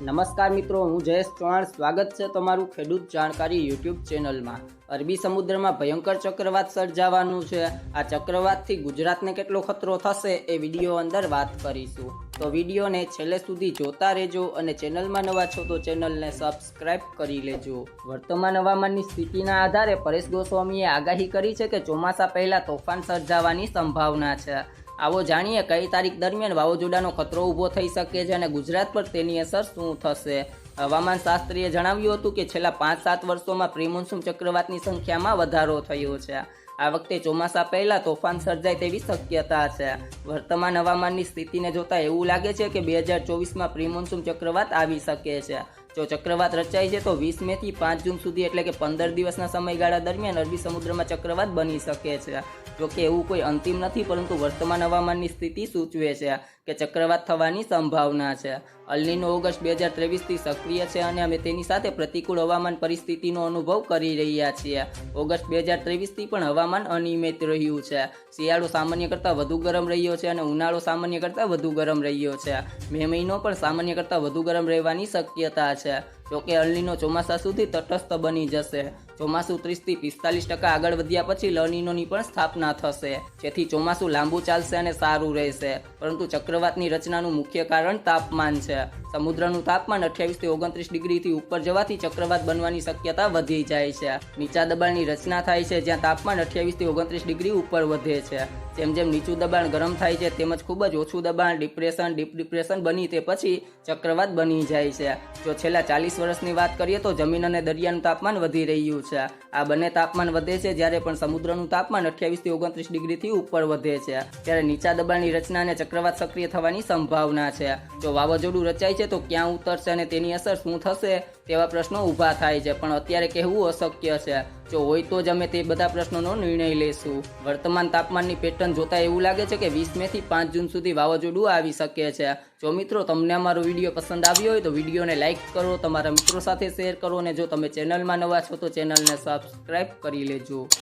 નમસ્કાર મિત્રો, હું જયેશ ચૌહાણ. સ્વાગત છે તમારું ખેડૂત જાણકારી યુટ્યુબ ચેનલમાં. અરબી સમુદ્રમાં ભયંકર ચક્રવાત સર્જાવાનું છે. આ ચક્રવાતથી ગુજરાતને કેટલો ખતરો થશે એ વીડિયો અંદર વાત કરીશું. તો વિડીયોને છેલ્લે સુધી જોતા રહેજો અને ચેનલમાં નવા છો તો ચેનલને સબસ્ક્રાઇબ કરી લેજો. વર્તમાન હવામાનની સ્થિતિના આધારે પરેશ ગોસ્વામીએ આગાહી કરી છે કે ચોમાસા પહેલાં તોફાન સર્જાવાની સંભાવના છે. આવો જાણીએ કઈ તારીખ દરમિયાન વાવાઝોડાનો ખતરો ઊભો થઈ શકે છે અને ગુજરાત પર તેની અસર શું થશે? હવામાન શાસ્ત્રીએ જણાવ્યું હતું કે છેલ્લા પાંચ સાત વર્ષોમાં પ્રિમોન્સૂન ચક્રવાતની સંખ્યામાં વધારો થયો છે. આ વખતે ચોમાસા પહેલા તોફાન સર્જાય તેવી શક્યતા છે. વર્તમાન હવામાનની સ્થિતિને જોતા એવું લાગે છે કે બે હજાર ચોવીસમાં પ્રિમોન્સૂન ચક્રવાત આવી શકે છે. જો ચક્રવાત રચાય છે તો વીસ મે થી પાંચ જૂન સુધી એટલે કે પંદર દિવસના સમયગાળા દરમિયાન અરબી સમુદ્રમાં ચક્રવાત બની શકે છે. જોકે એવું કોઈ અંતિમ નથી, પરંતુ વર્તમાન હવામાનની સ્થિતિ સૂચવે છે કે ચક્રવાત થવાની સંભાવના છે. અલ્લીનો ઓગસ્ટ બે હજાર ત્રેવીસથી સક્રિય છે અને અમે તેની સાથે પ્રતિકૂળ હવામાન પરિસ્થિતિનો અનુભવ કરી રહ્યા છીએ. ઓગસ્ટ બે હજાર ત્રેવીસથી પણ હવામાન અનિયમિત રહ્યું છે. શિયાળો સામાન્ય કરતાં વધુ ગરમ રહ્યો છે અને ઉનાળો સામાન્ય કરતાં વધુ ગરમ રહ્યો છે. મે મહિનો પણ સામાન્ય કરતાં વધુ ગરમ રહેવાની શક્યતા છે. જોકે અલનીનો ચોમાસા સુધી તટસ્થ બની જશે. ચોમાસું ત્રીસથી પિસ્તાલીસ ટકા આગળ વધ્યા પછી લનીનોની પણ સ્થાપના થશે. જેથી ચોમાસું લાંબુ ચાલશે અને સારું રહેશે. પરંતુ ચક્રવાતની રચનાનું મુખ્ય કારણ તાપમાન છે. સમુદ્રનું તાપમાન અઠ્યાવીસથી ઓગણત્રીસ ડિગ્રીથી ઉપર જવાથી ચક્રવાત બનવાની શક્યતા વધી જાય છે. નીચા દબાણની રચના થાય છે, જ્યાં તાપમાન અઠ્યાવીસથી ઓગણત્રીસ ડિગ્રી ઉપર વધે છે. જેમ જેમ નીચું દબાણ ગરમ થાય છે, તેમજ ખૂબ જ ઓછું દબાણ, ડિપ્રેશન, ડીપ ડિપ્રેશન બની તે પછી ચક્રવાત બની જાય છે. જો છેલ્લા ચાલીસ વર્ષની વાત કરીએ તો જમીન અને દરિયાનું તાપમાન વધી રહ્યું છે. આ બંને તાપમાન વધે છે જ્યારે પણ સમુદ્રનું તાપમાન અઠ્યાવીસથી ઓગણત્રીસ ડિગ્રીથી ઉપર વધે છે. ત્યારે નીચા દબાણની રચના અને ચક્રવાત સક્રિય થવાની સંભાવના છે. જો વાવાઝોડું રચાય છે તો ક્યાં ઉતરશે અને તેની અસર શું થશે તેવા પ્રશ્નો ઊભા થાય છે. પણ અત્યારે કહેવું અશક્ય છે. જો હોય તો જ અમે તે બધા પ્રશ્નોનો નિર્ણય લેશું. વર્તમાન તાપમાનની પેટર્ન જોતા એવું લાગે છે કે વીસ મે થી પાંચ જૂન સુધી વાવાઝોડું આવી શકે છે. જો મિત્રો તમને અમારો વીડિયો પસંદ આવ્યો હોય તો વિડીયોને લાઇક કરો, તમારા મિત્રો સાથે શેર કરો અને જો તમે ચેનલમાં નવા છો તો ચેનલને સબસ્ક્રાઈબ કરી લેજો.